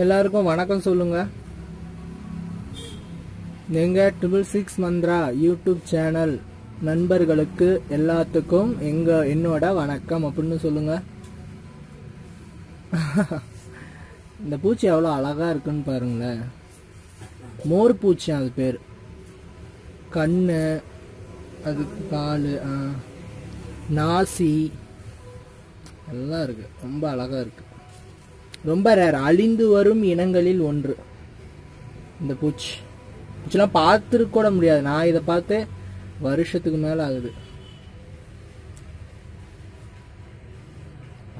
எல்லாருக்கும் வணக்கம் சொல்லுங்க. எங்கள் triple six Mantra YouTube channel நண்பர்களுக்கு எல்லாத்துக்கும் எங்க என்னோட வணக்கம் அப்படின்னு சொல்லுங்க. இந்த பூச்சி எவ்வளோ அழகா இருக்குன்னு பாருங்களேன். மோர் பூச்சி அது பேர். கண்ணு அதுக்கு கால் நாசி எல்லாம் இருக்கு. ரொம்ப அழகா இருக்கு. ரொம்ப ரேர் அழிந்து வரும் இனங்களில் ஒன்று. இந்த பூச்சி. பூச்சிலாம் பார்த்துருக்க கூட முடியாது. நான் இதை பார்த்து வருஷத்துக்கு மேல ஆகுது.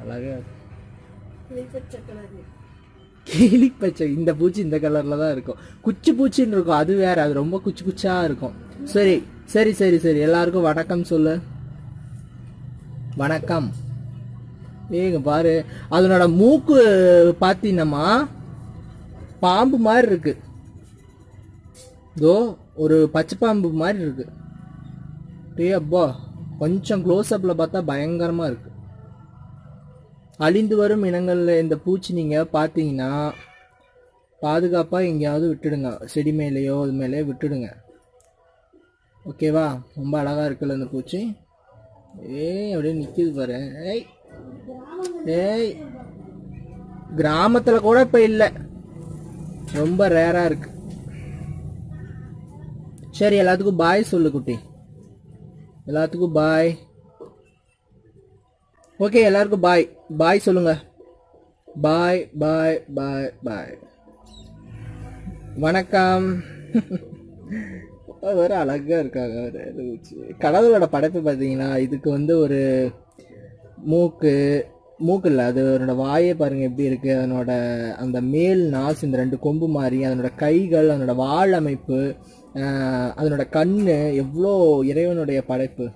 அழகா கேலி கிளி பச்சை இந்த பூச்சி இந்த கலர்ல தான் இருக்கும். குச்சி பூச்சின்னு இருக்கும். அது வேற. அது ரொம்ப குச்சி குச்சா இருக்கும். சரி. சரி சரி சரி. எல்லாருக்கும் வணக்கம் சொல்லு. வணக்கம். ஏங்க பாரு. அதனோட மூக்கு பார்த்தீங்கன்னாமா பாம்பு மாதிரி இருக்கு. இதோ ஒரு பச்சை பாம்பு மாதிரி இருக்கு. டே அப்பா கொஞ்சம் க்ளோஸ் பார்த்தா பயங்கரமாக இருக்கு. அழிந்து வரும் இனங்களில் இந்த பூச்சி நீங்கள் பார்த்தீங்கன்னா பாதுகாப்பாக எங்கேயாவது விட்டுடுங்க. செடி மேலேயோ இது மேலேயோ விட்டுடுங்க. ஓகேவா ரொம்ப அழகாக இருக்குல்ல இந்த பூச்சி. ஏய் அப்படியே நிற்கிது பாரு. ஏய். ஏய் கிராமத்துல கூட இப்ப இல்ல. ரொம்ப ரேரா இருக்கு. சரி எல்லாத்துக்கும் பாய் சொல்லு குட்டி. எல்லாத்துக்கும் பாய் ஓகே எல்லாருக்கும் பாய் பாய் சொல்லுங்க. பாய் பாய் பாய் பாய் வணக்கம். ஒரு அழகா இருக்காங்க கடவுளோட படைப்பு பார்த்தீங்கன்னா இதுக்கு வந்து ஒரு மூக்கு மூக்கு இல்லை அது அதனோட வாயை பாருங்க எப்படி இருக்கு. அதனோட அந்த மேல் நாஸ் இந்த ரெண்டு கொம்பு மாதிரி அதனோட கைகள் அதனோட வால் அமைப்பு அதனோட கண்ணு எவ்வளோ இறைவனுடைய படைப்பு.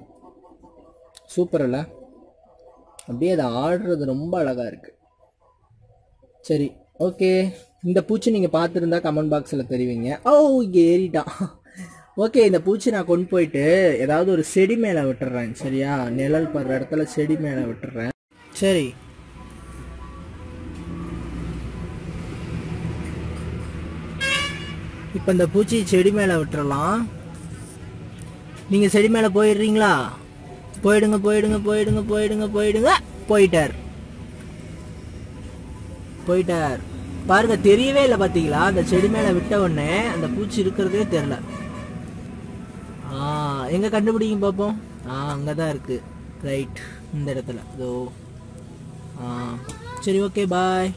சூப்பர் இல்ல அப்படியே அதை ஆடுறது ரொம்ப அழகா இருக்கு. சரி ஓகே. இந்த பூச்சி நீங்க பார்த்துருந்தா கமெண்ட் பாக்ஸில் தெரிவிங்க. ஓ இங்கே ஏறிட்டான் ஓகே இந்த பூச்சி நான் கொண்டு போயிட்டு ஏதாவது ஒரு செடி மேலே விட்டுறேன் சரியா? நிழல் படுற இடத்துல செடி மேலே விட்டுறேன். சரி. இப்போ இந்த பூச்சி செடி மேலே விட்டுறலாம். நீங்கள் செடி மேலே போயிடுறீங்களா? போயிடுங்க போயிடுங்க போயிடுங்க போயிடுங்க போயிடுங்க. போயிட்டார். போயிட்டார். பாருங்க தெரியவே இல்லை பார்த்தீங்களா? அந்த செடி மேலே விட்ட உடனே அந்த பூச்சி இருக்கிறதே தெரில ஆ எங்க கண்டுபிடிங்க பார்ப்போம். ஆ அங்கே தான் இருக்கு. ரைட் இந்த இடத்துல. இதோ. சரி ஓகே பாய்